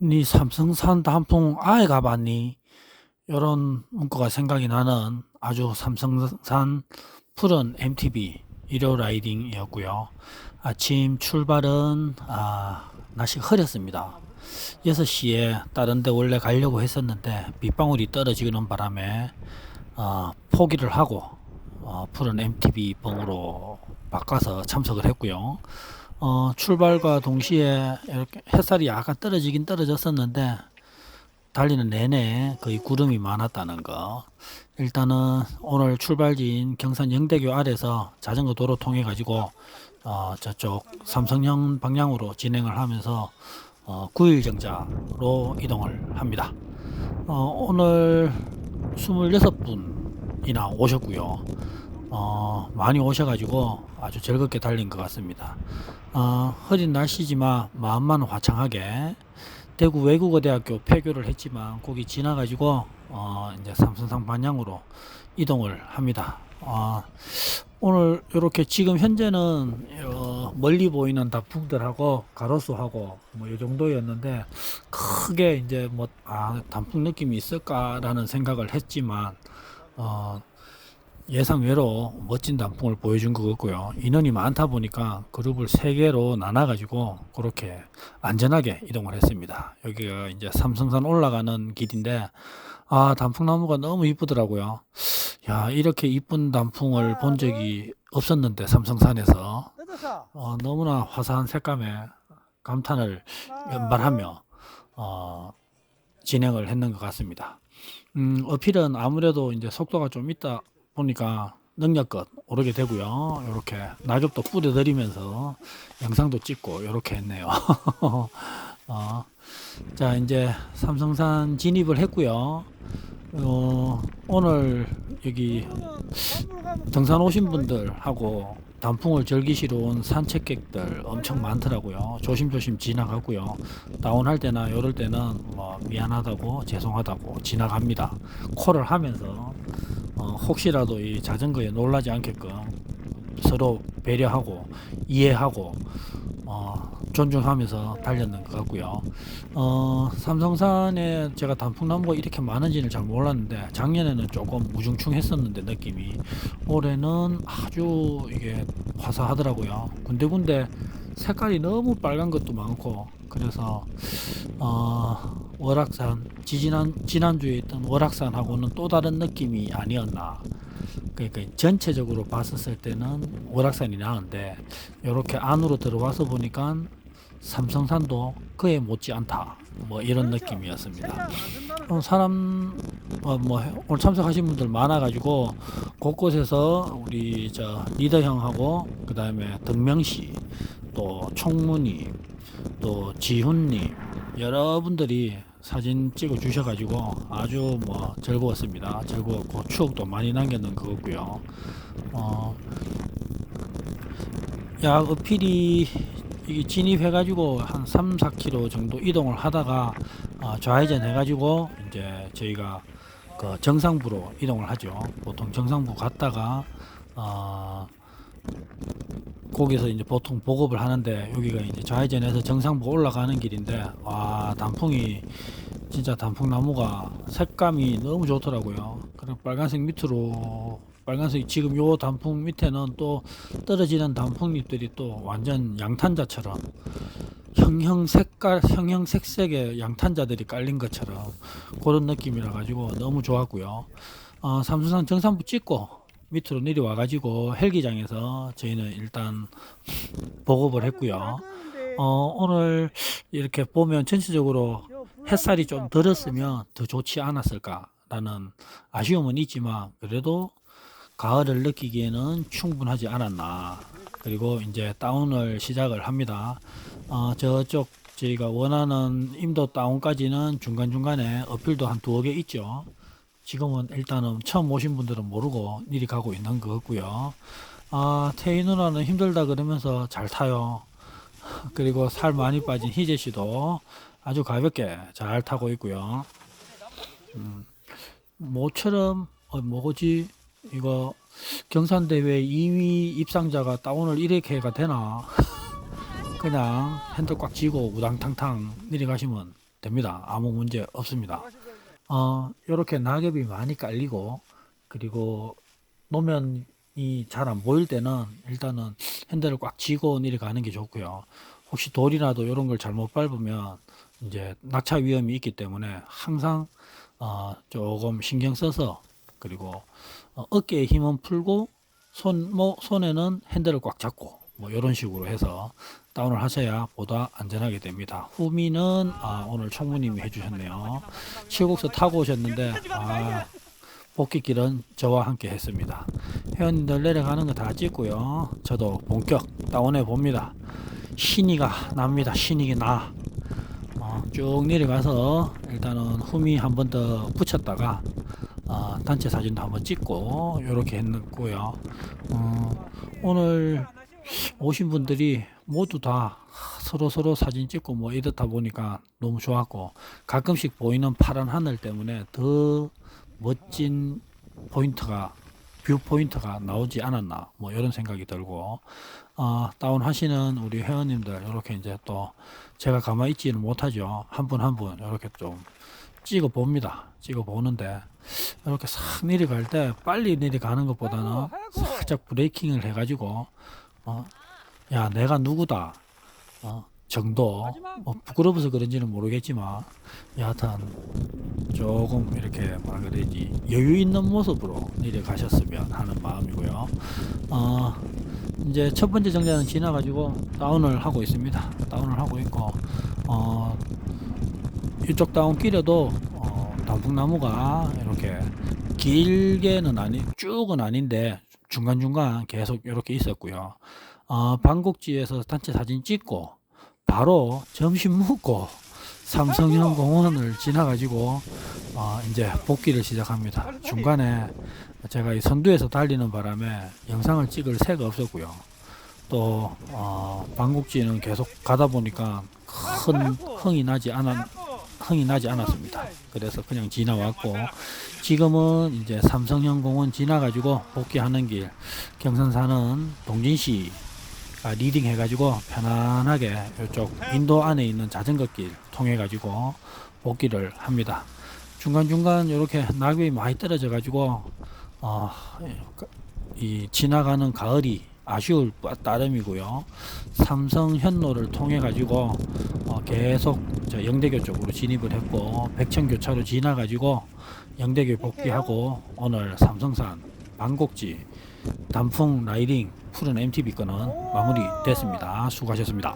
니 삼성산 단풍 아예 가봤니? 요런 문구가 생각이 나는 아주 삼성산 푸른 MTB 일요 라이딩이었고요. 아침 출발은 아, 날씨 흐렸습니다. 6시에 다른 데 원래 가려고 했었는데 빗방울이 떨어지는 바람에 어, 포기를 하고 어, 푸른 MTB 봉으로 바꿔서 참석을 했고요. 어, 출발과 동시에 이렇게 햇살이 약간 떨어지긴 떨어졌었는데 달리는 내내 거의 구름이 많았다는 거. 일단은 오늘 출발지인 경산 영대교 아래서 자전거 도로 통해 가지고 어, 저쪽 삼성형 방향으로 진행을 하면서 어, 9일 정자로 이동을 합니다. 어, 오늘 26분이나 오셨고요. 어, 많이 오셔가지고 아주 즐겁게 달린 것 같습니다. 어, 흐린 날씨지만 마음만 화창하게 대구 외국어대학교 폐교를 했지만 거기 지나가지고 어, 이제 삼성상 방향으로 이동을 합니다. 어, 오늘 이렇게 지금 현재는 어, 멀리 보이는 단풍들하고 가로수하고 뭐 이 정도였는데 크게 이제 뭐 아, 단풍 느낌이 있을까라는 생각을 했지만 어, 예상외로 멋진 단풍을 보여준 것 같고요. 인원이 많다 보니까 그룹을 세 개로 나눠 가지고 그렇게 안전하게 이동을 했습니다. 여기가 이제 삼성산 올라가는 길인데 아 단풍나무가 너무 이쁘더라고요. 야 이렇게 이쁜 단풍을 본 적이 없었는데 삼성산에서 어, 너무나 화사한 색감에 감탄을 연발하며 어, 진행을 했는 것 같습니다. 음, 어필은 아무래도 이제 속도가 좀 있다 보니까 능력껏 오르게 되고요. 이렇게 낙엽도 뿌려드리면서 영상도 찍고 이렇게 했네요. 어, 자 이제 삼성산 진입을 했고요. 어, 오늘 여기 등산 오신 분들하고 단풍을 즐기시러 온 산책객들 엄청 많더라고요. 조심조심 지나가고요. 다운할 때나 이럴 때는 뭐 미안하다고 죄송하다고 지나갑니다. 콜을 하면서 어, 혹시라도 이 자전거에 놀라지 않게끔 서로 배려하고 이해하고 어, 존중하면서 달렸는 것 같고요. 어, 삼성산에 제가 단풍나무가 이렇게 많은지는 잘 몰랐는데 작년에는 조금 무중충했었는데 느낌이 올해는 아주 이게 화사하더라고요. 군데군데 색깔이 너무 빨간 것도 많고 그래서 어, 월악산 지지난 지난주에 있던 월악산하고는 또 다른 느낌이 아니었나. 그러니까 전체적으로 봤었을 때는 월악산이 나은데 이렇게 안으로 들어와서 보니까 삼성산도 그에 못지 않다. 뭐 이런 느낌이었습니다. 어, 사람 어, 뭐 오늘 참석하신 분들 많아가지고 곳곳에서 우리 저 리더 형하고 그 다음에 덕명 씨, 또 총무님, 또 지훈님 여러분들이 사진 찍어 주셔가지고 아주 뭐 즐거웠습니다. 즐거웠고 추억도 많이 남겼는 것 같고요. 어, 약 어필이 진입해가지고 한 3, 4km 정도 이동을 하다가 어, 좌회전 해가지고 이제 저희가 그 정상부로 이동을 하죠. 보통 정상부 갔다가 어, 거기서 이제 보통 보급을 하는데 여기가 이제 좌회전해서 정상부 올라가는 길인데 와 단풍이 진짜 단풍나무가 색감이 너무 좋더라고요. 그리고 빨간색 밑으로 빨간색 지금 요 단풍 밑에는 또 떨어지는 단풍잎들이 또 완전 양탄자처럼 형형 색깔 형형 색색의 양탄자들이 깔린 것처럼 그런 느낌이라 가지고 너무 좋았고요. 어, 삼수산 정상부 찍고 밑으로 내려와 가지고 헬기장에서 저희는 일단 보급을 했고요. 어, 오늘 이렇게 보면 전체적으로 햇살이 좀 들었으면 더 좋지 않았을까라는 아쉬움은 있지만 그래도 가을을 느끼기에는 충분하지 않았나. 그리고 이제 다운을 시작을 합니다. 어, 저쪽 저희가 원하는 임도 다운까지는 중간중간에 어필도 한 두어 개 있죠. 지금은 일단은 처음 오신 분들은 모르고 미리 가고 있는 것 같고요. 아, 태희 누나는 힘들다 그러면서 잘 타요. 그리고 살 많이 빠진 희재 씨도 아주 가볍게 잘 타고 있고요. 음, 모처럼 어, 뭐지 이거 경산대회 2위 입상자가 다운을 1회캐가 되나? 그냥 핸들 꽉 쥐고 우당탕탕 내려가시면 됩니다. 아무 문제 없습니다. 어, 요렇게 낙엽이 많이 깔리고 그리고 노면이 잘 안 보일 때는 일단은 핸들을 꽉 쥐고 내려가는 게 좋고요. 혹시 돌이라도 이런 걸 잘못 밟으면 이제 낙차 위험이 있기 때문에 항상 어, 조금 신경 써서 그리고 어, 어깨에 힘은 풀고 손, 뭐, 손에는 핸들을 꽉 잡고 뭐 이런 식으로 해서 다운을 하셔야 보다 안전하게 됩니다. 후미는 아, 오늘 총무님이 해주셨네요. 칠곡서 타고 오셨는데 아, 복귀길은 저와 함께 했습니다. 회원님들 내려가는 거 다 찍고요. 저도 본격 다운해 봅니다. 신이가 납니다. 신이가 나. 어, 쭉 내려가서 일단은 후미 한 번 더 붙였다가 어, 단체 사진도 한번 찍고 이렇게 했고요. 어, 오늘 오신 분들이 모두 다 서로 서로 사진 찍고 뭐 이렇다 보니까 너무 좋았고 가끔씩 보이는 파란 하늘 때문에 더 멋진 포인트가 뷰 포인트가 나오지 않았나 뭐 이런 생각이 들고 어, 다운 하시는 우리 회원님들 이렇게 이제 또 제가 가만히 있지는 못하죠. 한 분 한 분 이렇게 좀 찍어 봅니다. 찍어 보는데 이렇게 싹 내려갈 때 빨리 내려가는 것보다는 살짝 브레이킹을 해가지고 어, 야 내가 누구다? 어, 정도? 뭐 부끄러워서 그런지는 모르겠지만 여하튼 조금 이렇게 뭐라 그래야지 여유 있는 모습으로 내려가셨으면 하는 마음이고요. 어, 이제 첫 번째 정자는 지나가지고 다운을 하고 있습니다. 다운을 하고 있고 어, 이쪽 다운길에도 어, 단풍나무가 이렇게 길게는 아니 쭉은 아닌데 중간중간 계속 이렇게 있었고요. 어, 방곡지에서 단체 사진 찍고 바로 점심 먹고 삼성형 공원을 지나가지고 어, 이제 복귀를 시작합니다. 중간에 제가 이 선두에서 달리는 바람에 영상을 찍을 새가 없었고요. 또 어, 방곡지는 계속 가다 보니까 큰 흥이 나지 않았 흥이 나지 않았습니다. 그래서 그냥 지나왔고 지금은 이제 삼성형 공원 지나가지고 복귀하는 길 경산 사는 동진시 아, 리딩 해가지고 편안하게 이쪽 인도 안에 있는 자전거 길 통해 가지고 복귀를 합니다. 중간 중간 이렇게 낙엽이 많이 떨어져 가지고 어, 이 지나가는 가을이 아쉬울 따름이고요. 삼성 현로를 통해 가지고 어, 계속 저 영대교 쪽으로 진입을 했고 백천교차로 지나 가지고 영대교 복귀하고 오늘 삼성산 방곡지 단풍 라이딩 푸른 MTB 거는 마무리 됐습니다. 수고하셨습니다.